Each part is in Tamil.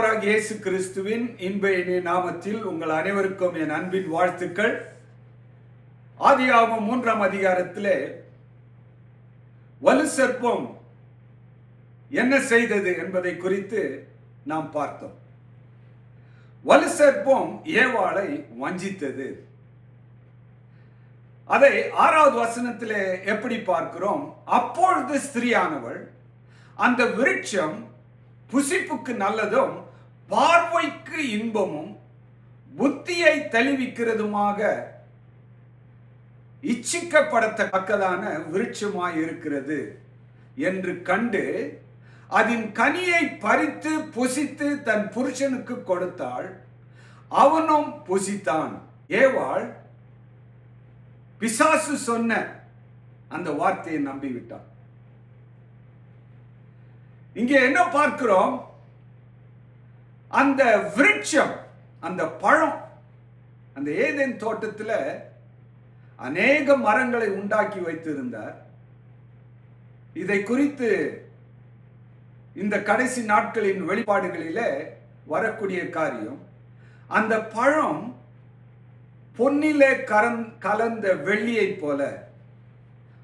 ஆண்டவராக இயேசு கிறிஸ்துவின் இன்ப இணைய நாமத்தில் உங்கள் அனைவருக்கும் என் அன்பின் வாழ்த்துக்கள். ஆதியாகமம் மூன்றாம் அதிகாரத்தில் வலு சர்ப்பம் என்ன செய்தது என்பதை குறித்து நாம் பார்த்தோம். வலு சர்ப்பம் ஏவாளை வஞ்சித்தது. அதை ஆறாவது வசனத்திலே எப்படி பார்க்கிறோம்? அப்பொழுது ஸ்திரியானவள் அந்த விருட்சம் புசிப்புக்கு நல்லதும் பார்வைக்கு இன்பமும் புத்தியை தெளிவிக்கிறதுமாக இச்சிக்கப்படத்தக்கதான விருட்சமாய் இருக்கிறது என்று கண்டு அதன் கனியை பறித்து புசித்து தன் புருஷனுக்கு கொடுத்தாள். அவனும் புசித்தான். ஏவாள் பிசாசு சொன்ன அந்த வார்த்தையை நம்பிவிட்டான். இங்கே என்ன பார்க்கிறோம்? அந்த விருட்சம் அந்த பழம் அந்த ஏதேன் தோட்டத்தில் அநேக மரங்களை உண்டாக்கி வைத்திருந்தார். இதை குறித்து இந்த கடைசி நாட்களின் வெளிப்பாடுகளில் வரக்கூடிய காரியம் அந்த பழம் பொன்னிலே கரந் கலந்த வெள்ளியைப் போல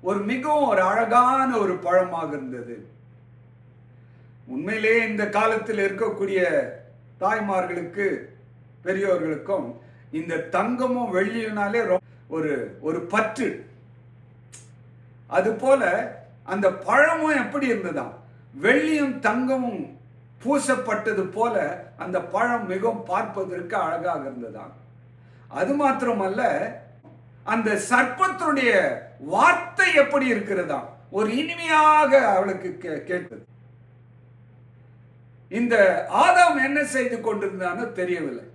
ஒரு மிகவும் ஒரு அழகான ஒரு பழமாக இருந்தது. உண்மையிலே இந்த காலத்தில் இருக்கக்கூடிய தாய்மார்களுக்கு பெரியோர்களுக்கும் இந்த தங்கமும் வெள்ளியினாலே ரொ- ஒரு ஒரு பற்று. அது போல அந்த பழமும் எப்படி இருந்ததாம்? வெள்ளியும் தங்கமும் பூசப்பட்டது போல அந்த பழம் மிகவும் பார்ப்பதற்கு அழகாக இருந்ததாம். அது மாத்திரமல்ல அந்த சர்ப்பத்தினுடைய வார்த்தை எப்படி இருக்கிறதாம்? ஒரு இனிமையாக அவளுக்கு கே- கேட்டது. இந்த ஆதாம் என்ன செய்து கொண்டிருந்தானோ தெரியவில்லை.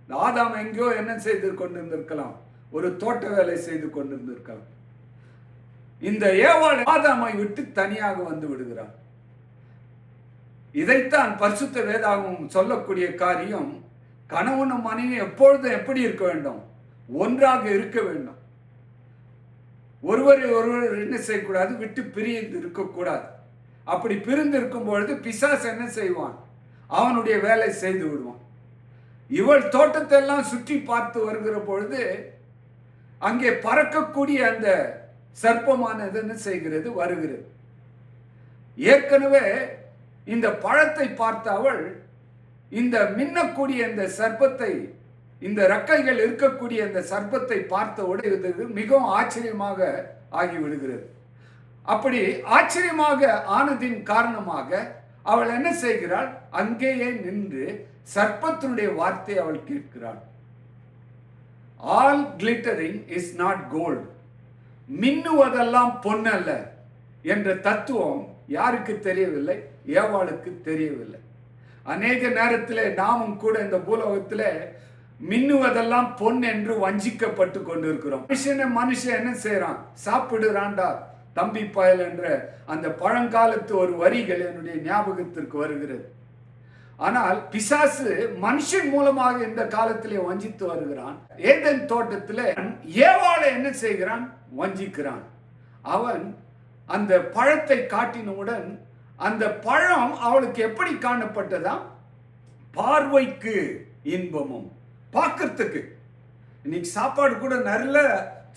இந்த ஆதாம் எங்கேயோ என்ன செய்து கொண்டிருந்திருக்கலாம்? ஒரு தோட்ட வேலை செய்து கொண்டிருந்திருக்கலாம். இந்த ஏவாள் ஆதாமை விட்டு தனியாக வந்து விடுகிறான். இதைத்தான் பரிசுத்த வேதாகவும் சொல்லக்கூடிய காரியம் கணவனும் மனைவி எப்பொழுதும் எப்படி இருக்க வேண்டும்? ஒன்றாக இருக்க வேண்டும். ஒருவரை ஒருவர் என்ன செய்யக்கூடாது? விட்டு பிரிந்து இருக்கக்கூடாது. அப்படி பிரிந்து இருக்கும் பொழுது பிசாஸ் என்ன செய்வான்? அவனுடைய வேலை செய்து விடுவான். இவள் தோட்டத்தை எல்லாம் சுற்றி பார்த்து வருகிற பொழுது அங்கே பறக்கக்கூடிய அந்த சர்ப்பமானது என்ன செய்கிறது? வருகிறது. ஏற்கனவே இந்த பழத்தை பார்த்த அவள் இந்த மின்னக்கூடிய இந்த சர்ப்பத்தை இந்த ரக்கைகள் இருக்கக்கூடிய இந்த சர்ப்பத்தை பார்த்தவுடன் இது மிகவும் ஆச்சரியமாக ஆகிவிடுகிறது. அப்படி ஆச்சரியமாக ஆனதின் காரணமாக அவள் என்ன செய்கிறாள்? அங்கேயே நின்று சர்ப்பத்தினுடைய வார்த்தை அவள் கேட்கிறாள். All glittering is not gold மின்னுவதெல்லாம் பொன்னல்ல என்ற தத்துவம் யாருக்கு தெரியவில்லை? ஏவாளுக்கு தெரியவில்லை. அநேக நேரத்தில் நாமும் கூட இந்த பூலோகத்தில் மின்னுவதெல்லாம் பொன் என்று வஞ்சிக்கப்பட்டு கொண்டிருக்கிறோம். மனுஷனை மனுஷன் என்ன செய்யறான் சாப்பிடுறான்டா. தம்பி பயல் என்ற அந்த பழங்காலத்து ஒரு வரிகள் என்னுடைய ஞாபகத்திற்கு வருகிறது. ஆனால் பிசாசு மனுஷன் மூலமாக இந்த காலத்திலே வஞ்சித்து வருகிறான். ஏதன் தோட்டத்தில் ஏவாளை என்ன செய்கிறான்? வஞ்சிக்கிறான். அவன் அந்த பழத்தை காட்டினவுடன் அந்த பழம் அவளுக்கு எப்படி காணப்பட்டதாம் பார்வைக்கு இன்பமும் பார்க்கறதுக்கு. இன்னைக்கு சாப்பாடு கூட நல்ல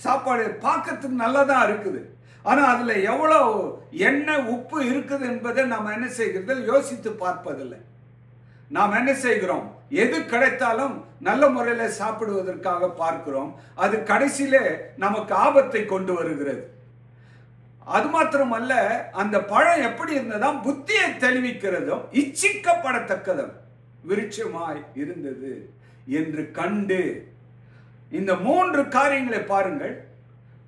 சாப்பாடு பார்க்கறதுக்கு நல்லா தான் இருக்குது. ஆனால் அதில் எவ்வளோ எண்ணெய் உப்பு இருக்குது என்பதை நாம் என்ன செய்கிறது யோசித்து பார்ப்பதில்லை. நாம் என்ன செய்கிறோம்? எது கிடைத்தாலும் நல்ல முறையில் சாப்பிடுவதற்காக பார்க்கிறோம். அது கடைசியிலே நமக்கு ஆபத்தை கொண்டு வருகிறது. அது மாத்திரமல்ல அந்த பழம் எப்படி இருந்ததாம்? புத்தியை தெளிவிக்கிறதும் இச்சிக்கப்படத்தக்கதும் விருட்சமாய் இருந்தது என்று கண்டு இந்த மூன்று காரியங்களை பாருங்கள்.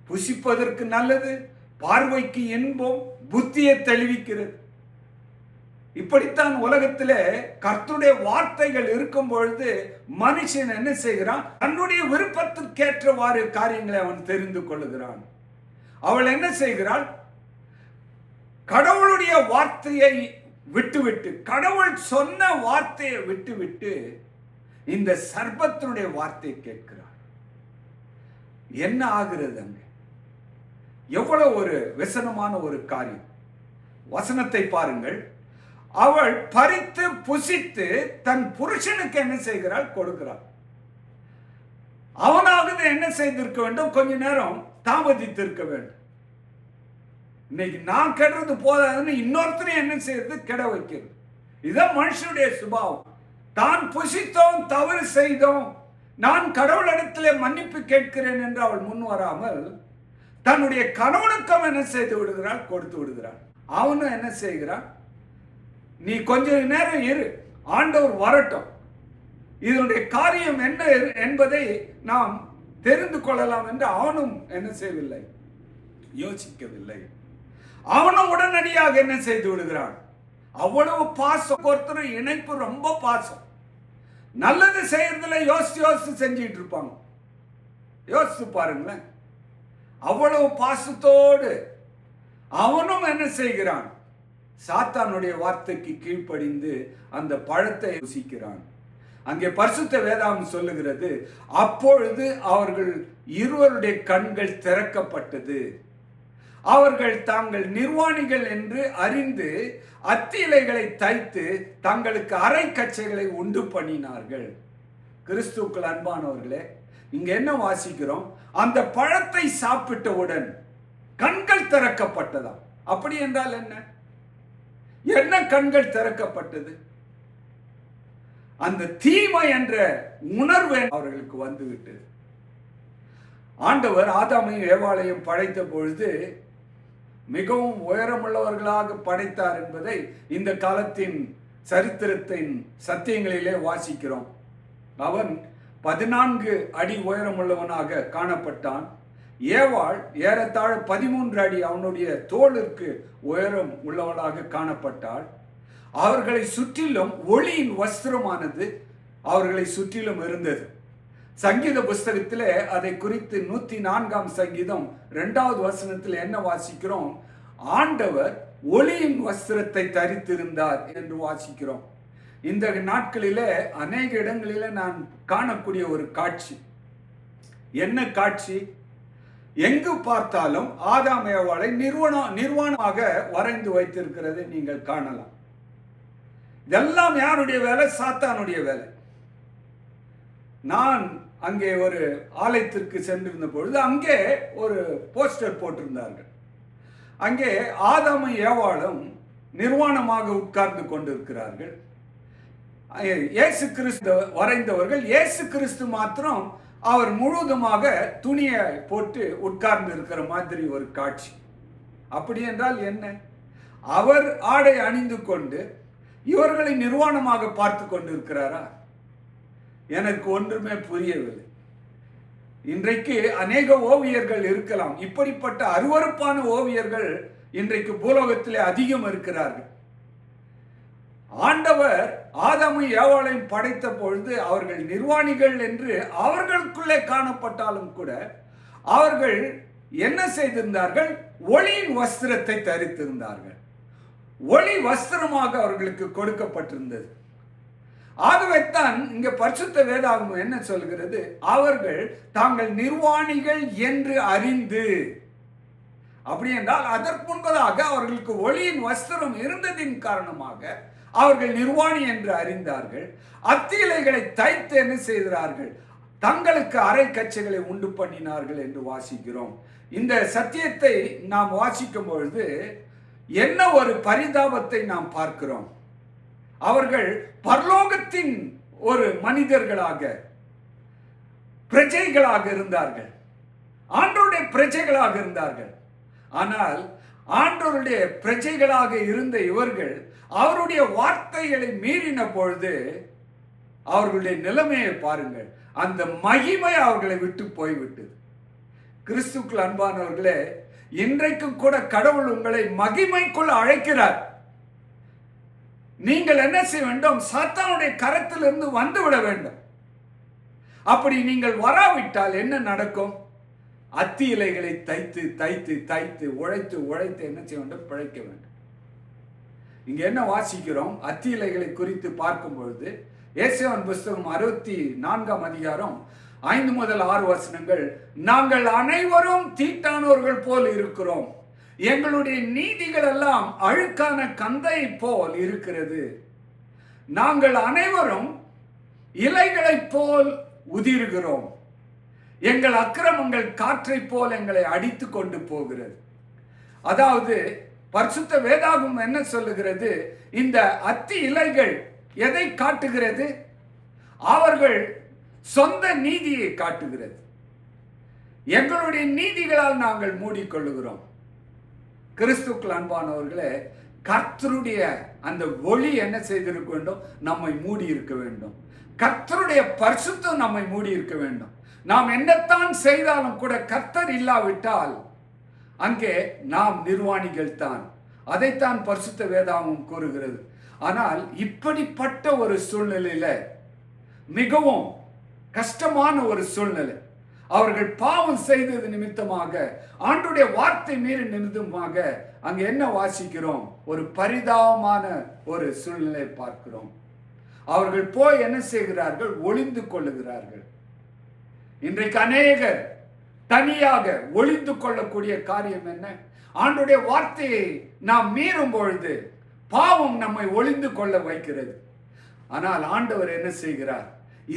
புசிப்பதற்கு நல்லது பார்வைக்கு இன்பம் புத்தியை தெளிவிக்கிறது. இப்படித்தான் உலகத்திலே கர்த்துடைய வார்த்தைகள் இருக்கும் பொழுது மனுஷன் என்ன செய்கிறான்? தன்னுடைய விருப்பத்திற்கேற்றவாறு காரியங்களை அவன் தெரிந்து கொள்ளுகிறான். அவள் என்ன செய்கிறாள்? கடவுளுடைய வார்த்தையை விட்டுவிட்டு கடவுள் சொன்ன வார்த்தையை விட்டுவிட்டு இந்த சர்பத்தினுடைய வார்த்தையை கேட்கிறாள் என்ன ஆகிறது அங்கே? எவ்வளவு ஒரு விசனமான ஒரு காரியம். வசனத்தை பாருங்கள். அவள் பறித்து புசித்து தன் புருஷனுக்கு என்ன செய்கிறாள்? கொடுக்கிறாள். அவனாவது என்ன செய்திருக்க வேண்டும்? கொஞ்ச நேரம் தாமதித்திருக்க வேண்டும். இன்னைக்கு நான் கெடுறது போதாதுன்னு இன்னொருத்தரையும் என்ன செய்யறது? கெட வைக்கிறது. இதுதான் மனுஷனுடைய சுபாவம். தான் புசித்தோம் தவறு செய்தோம். நான் கடவுளிடத்திலே மன்னிப்பு கேட்கிறேன் என்று அவள் முன் வராமல் தன்னுடைய கணவனுக்கும் என்ன செய்து விடுகிறாள்? கொடுத்து விடுகிறான் அவனும் என்ன செய்கிறான்? நீ கொஞ்ச நேரம் இரு. ஆண்டவர் வரட்டும். இதனுடைய காரியம் என்ன என்பதை நாம் தெரிந்து கொள்ளலாம் என்று அவனும் என்ன செய்யவில்லை? யோசிக்கவில்லை. அவனும் உடனடியாக என்ன செய்து விடுகிறான்? அவ்வளவு பாசம். ஒருத்தர் இணைப்பு ரொம்ப பாசம். நல்லது செய்யறதுல யோசிச்சு யோசிச்சு செஞ்சிட்டு இருப்பாங்க. யோசிச்சு பாருங்களேன். அவ்வளவு பாசத்தோடு அவனும் என்ன செய்கிறான்? சாத்தானுடைய வார்த்தைக்கு கீழ்ப்படிந்து அந்த பழத்தை யோசிக்கிறான் அங்கே பரிசுத்த வேதாம் சொல்லுகிறது அப்பொழுது அவர்கள் இருவருடைய கண்கள் திறக்கப்பட்டது. அவர்கள் தாங்கள் நிர்வாணிகள் என்று அறிந்து அத்திலைகளை தைத்து தங்களுக்கு அரை கச்சைகளை உண்டு பண்ணினார்கள். கிறிஸ்துக்கள் அன்பானவர்களே இங்க என்ன வாசிக்கிறோம்? அந்த பழத்தை சாப்பிட்டவுடன் கண்கள் திறக்கப்பட்டதாம் அப்படி என்றால் என்ன? என்ன கண்கள் திறக்கப்பட்டது? அந்த தீமை என்ற உணர்வு அவர்களுக்கு வந்துவிட்டது. ஆண்டவர் ஆதாமையும் ஏவாளையும் படைத்த பொழுது மிகவும் உயரமுள்ளவர்களாக படைத்தார் என்பதை இந்த காலத்தின் சரித்திரத்தின் சத்தியங்களிலே வாசிக்கிறோம். அவன் பதினான்கு அடி உயரமுள்ளவனாக காணப்பட்டான். ஏவாள் ஏறத்தாழ பதிமூன்று அடி அவனுடைய தோளுக்கு உயரம் உள்ளவளாக காணப்பட்டாள். அவர்களை சுற்றிலும் ஒளியின் வஸ்திரமானது அவர்களை சுற்றிலும் இருந்தது. சங்கீத புஸ்தகத்தில் அதை குறித்து நூற்றி நான்காம் சங்கீதம் ரெண்டாவது வசனத்தில் என்ன வாசிக்கிறோம்? ஆண்டவர் ஒளியின் வஸ்திரத்தை தரித்திருந்தார் என்று வாசிக்கிறோம். இந்த நாட்களிலே அநேக இடங்களில நான் காணக்கூடிய ஒரு காட்சி. என்ன காட்சி? எங்கு பார்த்தாலும் ஆதாமேவாளை நிர்வாணம் நிர்வாணமாக வரைந்து வைத்திருக்கிறதை நீங்கள் காணலாம். இதெல்லாம் யாருடைய வேலை? சாத்தானுடைய வேலை. நான் அங்கே ஒரு ஆலயத்திற்கு சென்றிருந்த பொழுது அங்கே ஒரு போஸ்டர் போட்டிருந்தார்கள். அங்கே ஆதாமும் ஏவாளும் நிர்வாணமாக உட்கார்ந்து கொண்டிருக்கிறார்கள். இயேசு கிறிஸ்து வரைந்தவர்கள் இயேசு கிறிஸ்து மாத்திரம் அவர் முழுவதுமாக துணியை போட்டு உட்கார்ந்து இருக்கிற மாதிரி ஒரு காட்சி. அப்படி என்றால் என்ன? அவர் ஆடை அணிந்து கொண்டு இவர்களை நிர்வாணமாக பார்த்து கொண்டிருக்கிறாரா? எனக்கு ஒன்றுமே புரியவில்லை. இன்றைக்கு அநேக ஓவியர்கள் இருக்கலாம். இப்படிப்பட்ட அருவறுப்பான ஓவியர்கள் இன்றைக்கு பூலோகத்திலே அதிகம் இருக்கிறார்கள். ஆண்டவர் ஆதாமும் ஏவாளையும் படைத்த பொழுது அவர்கள் நிர்வாணிகள் என்று அவர்களுக்குள்ளே காணப்பட்டாலும் கூட அவர்கள் என்ன செய்திருந்தார்கள்? ஒளியின் வஸ்திரத்தை தரித்திருந்தார்கள். ஒளி வஸ்திரமாக அவர்களுக்கு கொடுக்கப்பட்டிருந்தது. ஆகவே தான் இங்க பரிசுத்த வேதாகமம் என்ன சொல்கிறது? அவர்கள் தாங்கள் நிர்வாணிகள் என்று அறிந்து. அப்படி என்றால் அதற்கு முன்பதாக அவர்களுக்கு ஒளியின் வஸ்திரம் இருந்ததின் காரணமாக அவர்கள் நிர்வாணி என்று அறிந்தார்கள். அத்தியிலைகளை தைத்து என்ன செய்கிறார்கள்? தங்களுக்கு அரை கச்சைகளை உண்டு பண்ணினார்கள் என்று வாசிக்கிறோம். இந்த சத்தியத்தை நாம் வாசிக்கும் பொழுது என்ன ஒரு பரிதாபத்தை நாம் பார்க்கிறோம். அவர்கள் பரலோகத்தின் ஒரு மனிதர்களாக பிரஜைகளாக இருந்தார்கள். ஆண்டோருடைய பிரஜைகளாக இருந்தார்கள். ஆனால் ஆண்டோருடைய பிரஜைகளாக இருந்த இவர்கள் அவருடைய வார்த்தைகளை மீறின பொழுது அவர்களுடைய நிலைமையை பாருங்கள். அந்த மகிமை அவர்களை விட்டு போய்விட்டது. கிறிஸ்துக்கள் அன்பானவர்களே இன்றைக்கும் கூட கடவுள் உங்களை மகிமைக்குள் அழைக்கிறார். நீங்கள் என்ன செய்ய வேண்டும்? சாத்தானுடைய கரத்திலிருந்து வந்து விட வேண்டும். அப்படி நீங்கள் வராவிட்டால் என்ன நடக்கும்? அத்தி இலைகளை தைத்து தைத்து தைத்து உழைத்து உழைத்து என்ன செய்ய வேண்டும்? பிழைக்க வேண்டும். இங்க என்ன வாசிக்கிறோம்? அத்தி இலைகளை குறித்து பார்க்கும் பொழுது ஏசியவன் புஸ்தகம் அறுபத்தி நான்காம் அதிகாரம் ஐந்து முதல் ஆறு வசனங்கள் நாங்கள் அனைவரும் தீட்டானோர்கள் போல் இருக்கிறோம். எங்களுடைய நீதிகள் எல்லாம் அழுக்கான கந்தை போல் இருக்கிறது. நாங்கள் அனைவரும் இலைகளைப் போல் உதிர்கிறோம். எங்கள் அக்கிரமங்கள் காற்றைப் போல் எங்களை அடித்து கொண்டு போகிறது. அதாவது பரிசுத்த வேதாகம் என்ன சொல்லுகிறது? இந்த அத்தி இலைகள் எதை காட்டுகிறது? அவர்கள் சொந்த நீதியை காட்டுகிறது. எங்களுடைய நீதிகளால் நாங்கள் மூடிக்கொள்ளுகிறோம். கிறிஸ்துக்கள் அன்பானவர்களே கர்த்தருடைய அந்த ஒளி என்ன செய்திருக்க வேண்டும்? நம்மை மூடி இருக்க வேண்டும். கர்த்தருடைய பரிசுத்தம் நம்மை மூடி இருக்க வேண்டும். நாம் என்னத்தான் செய்தாலும் கூட கர்த்தர் இல்லாவிட்டால் அங்கே நாம் நிர்வாணிகள் தான். அதைத்தான் பரிசுத்த வேதாவும் கூறுகிறது. ஆனால் இப்படிப்பட்ட ஒரு சூழ்நிலையில மிகவும் கஷ்டமான ஒரு சூழ்நிலை. அவர்கள் பாவம் செய்தது நிமித்தமாக ஆண்டுடைய வார்த்தை மீறி நிமித்தமாக அங்க என்ன வாசிக்கிறோம்? ஒரு பரிதாபமான ஒரு சூழ்நிலை பார்க்கிறோம். அவர்கள் போய் என்ன செய்கிறார்கள்? ஒளிந்து கொள்ளுகிறார்கள். இன்றைக்கு அநேகர் தனியாக ஒளிந்து கொள்ளக்கூடிய காரியம் என்ன? ஆண்டுடைய வார்த்தையை நாம் மீறும் பொழுது பாவம் நம்மை ஒளிந்து கொள்ள வைக்கிறது. ஆனால் ஆண்டவர் என்ன செய்கிறார்?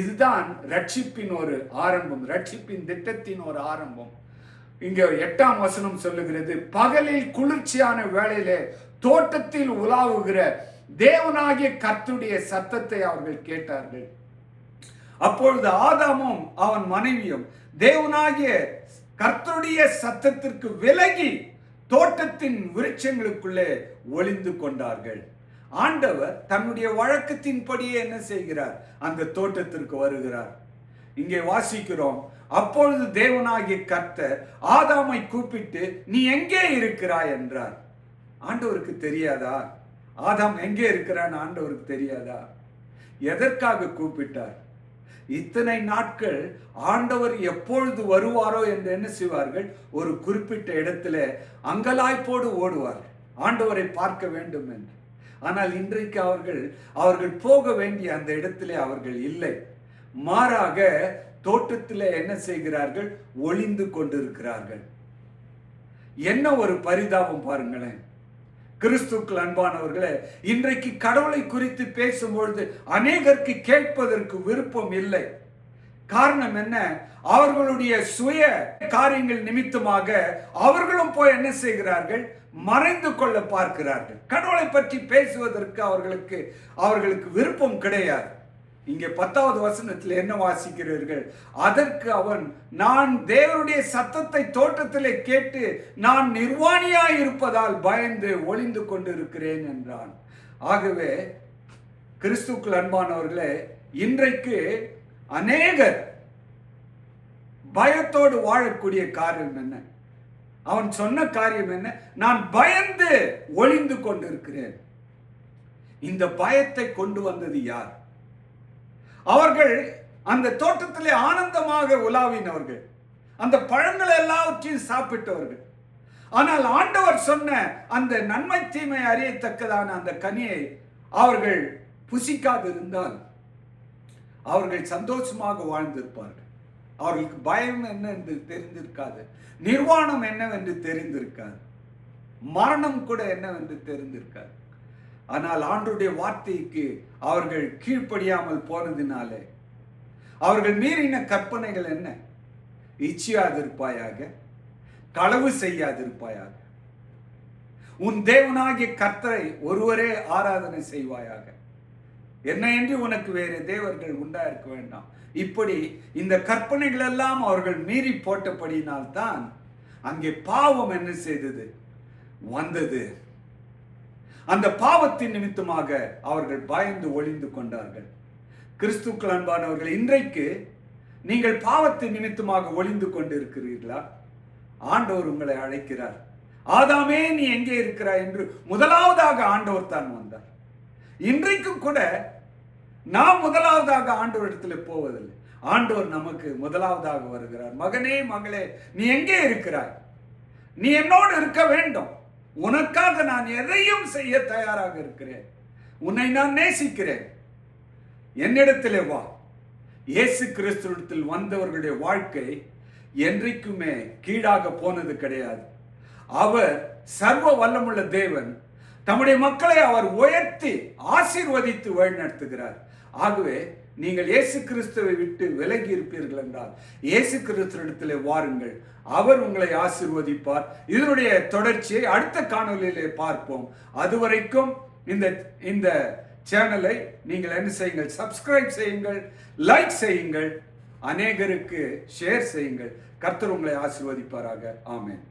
இதுதான் ரட்சிப்பின் ஒரு ஆரம்பம் ரட்சிப்பின் திட்டத்தின் ஒரு ஆரம்பம். இங்க எட்டாம் வசனம் சொல்லுகிறது பகலில் குளிர்ச்சியான வேளையிலே தோட்டத்தில் உலாவுகிற தேவனாகிய கத்துடைய சத்தத்தை அவர்கள் கேட்டார்கள். அப்பொழுது ஆதாமும் அவன் மனைவியும் தேவனாகிய கர்த்தருடைய சத்தத்திற்கு விலகி தோட்டத்தின் விருட்சங்களுக்குள்ளே ஒளிந்து கொண்டார்கள். ஆண்டவர் தன்னுடைய வழக்கத்தின்படியே என்ன செய்கிறார்? அந்த தோட்டத்திற்கு வருகிறார். இங்கே வாசிக்கிறோம். அப்பொழுது தேவனாகிய கர்த்தர் ஆதாமை கூப்பிட்டு நீ எங்கே இருக்கிறாய்? என்றார். ஆண்டவருக்கு தெரியாதா? ஆதாம் எங்கே இருக்கிறான்னு ஆண்டவருக்கு தெரியாதா? எதற்காக? கூப்பிட்டார். இத்தனை நாட்கள் ஆண்டவர் எப்பொழுது வருவாரோ என்று என்ன செய்வார்கள்? ஒரு குறிப்பிட்ட இடத்துல அங்கலாய்ப்போடு ஓடுவார்கள். ஆண்டவரை பார்க்க வேண்டும் என்று. ஆனால் இன்றைக்கு அவர்கள் அவர்கள் போக வேண்டிய அந்த இடத்திலே அவர்கள் இல்லை. மாறாக தோட்டத்தில் என்ன செய்கிறார்கள்? ஒளிந்து கொண்டிருக்கிறார்கள். என்ன ஒரு பரிதாபம் பாருங்களேன். கிறிஸ்துக்கள் அன்பானவர்களே இன்றைக்கு கடவுளை குறித்து பேசும்பொழுது அநேகருக்கு கேட்பதற்கு விருப்பம் இல்லை. காரணம் என்ன? அவர்களுடைய சுய காரியங்கள் நிமித்தமாக அவர்களும் போய் என்ன செய்கிறார்கள்? மறைந்து கொள்ள பார்க்கிறார்கள். கடவுளை பற்றி பேசுவதற்கு அவர்களுக்கு அவர்களுக்கு விருப்பம் கிடையாது. இங்கே பத்தாவது வசனத்தில் என்ன வாசிக்கிறீர்கள்? அதற்கு அவன் நான் தேவனுடைய சத்தத்தை தோட்டத்திலே கேட்டு நான் நிர்வாணியாய் இருப்பதால் பயந்து ஒளிந்து கொண்டிருக்கிறேன் என்றான். ஆகவே கிறிஸ்துக்கள் அன்பானவர்களே இன்றைக்கு அநேகர் பயத்தோடு வாழக்கூடிய காரியம் என்ன? அவன் சொன்ன காரியம் என்ன? நான் பயந்து ஒளிந்து கொண்டிருக்கிறேன். இந்த பயத்தை கொண்டு வந்தது யார்? அவர்கள் அந்த தோட்டத்திலே ஆனந்தமாக உலாவினவர்கள். அந்த பழங்கள் எல்லாவற்றையும் சாப்பிட்டவர்கள். ஆனால் ஆண்டவர் சொன்ன அந்த நன்மை தீமை அறியத்தக்கதான அந்த கனியை அவர்கள் புசிக்காதிருந்தால் அவர்கள் சந்தோஷமாக வாழ்ந்திருப்பார்கள். அவர்களுக்கு பயம் என்ன என்று தெரிந்திருக்காது. நிர்வாணம் என்னவென்று தெரிந்திருக்காது. மரணம் கூட என்னவென்று தெரிந்திருக்காது. ஆனால் ஆண்டுடைய வார்த்தைக்கு அவர்கள் கீழ்ப்படியாமல் போனதினாலே அவர்கள் மீறின கற்பனைகள் என்ன? இச்சியாதிருப்பாயாக களவு செய்யாதிருப்பாயாக. உன் தேவனாகிய கர்த்தரை ஒருவரே ஆராதனை செய்வாயாக. என்ன என்று உனக்கு வேறு தேவர்கள் உண்டா இருக்க வேண்டாம். இப்படி இந்த கற்பனைகள் எல்லாம் அவர்கள் மீறி போட்டபடியினால்தான் அங்கே பாவம் என்ன செய்தது? வந்தது. அந்த பாவத்தின் நிமித்தமாக அவர்கள் பயந்து ஒளிந்து கொண்டார்கள். கிறிஸ்துக்கள் அன்பானவர்கள் இன்றைக்கு நீங்கள் பாவத்தின் நிமித்தமாக ஒளிந்து கொண்டு இருக்கிறீர்களா ஆண்டவர் உங்களை அழைக்கிறார். ஆதாமே நீ எங்கே இருக்கிறாய் என்று முதலாவதாக ஆண்டவர் தான் வந்தார். இன்றைக்கும் கூட நாம் முதலாவதாக ஆண்டவரிடத்தில் போவதில்லை. ஆண்டவர் நமக்கு முதலாவதாக வருகிறார். மகனே மகளே நீ எங்கே இருக்கிறாய்? நீ என்னோடு இருக்க வேண்டும். உனக்காக நான் எதையும் செய்ய தயாராக இருக்கிறேன். உன்னை நான் நேசிக்கிறேன். என்னிடத்திலே வா. இயேசு கிறிஸ்துவத்தில் வந்தவர்களுடைய வாழ்க்கை என்றைக்குமே கீழாக போனது கிடையாது. அவர் சர்வ வல்லமுள்ள தேவன் தம்முடைய மக்களை அவர் உயர்த்தி ஆசீர்வதித்து வழிநடத்துகிறார் ஆகவே நீங்கள் இயேசு கிறிஸ்துவை விட்டு விலகி இருப்பீர்கள் என்றால் இயேசு கிறிஸ்துவிடத்தில் வாருங்கள். அவர் உங்களை ஆசிர்வதிப்பார். இதனுடைய தொடர்ச்சியை அடுத்த காணொலியிலே பார்ப்போம். அதுவரைக்கும் இந்த இந்த சேனலை நீங்கள் என்ன செய்யுங்கள்? சப்ஸ்கிரைப் செய்யுங்கள் லைக் செய்யுங்கள் அநேகருக்கு ஷேர் செய்யுங்கள். கர்த்தர் உங்களை ஆசீர்வதிப்பாராக. ஆமேன்.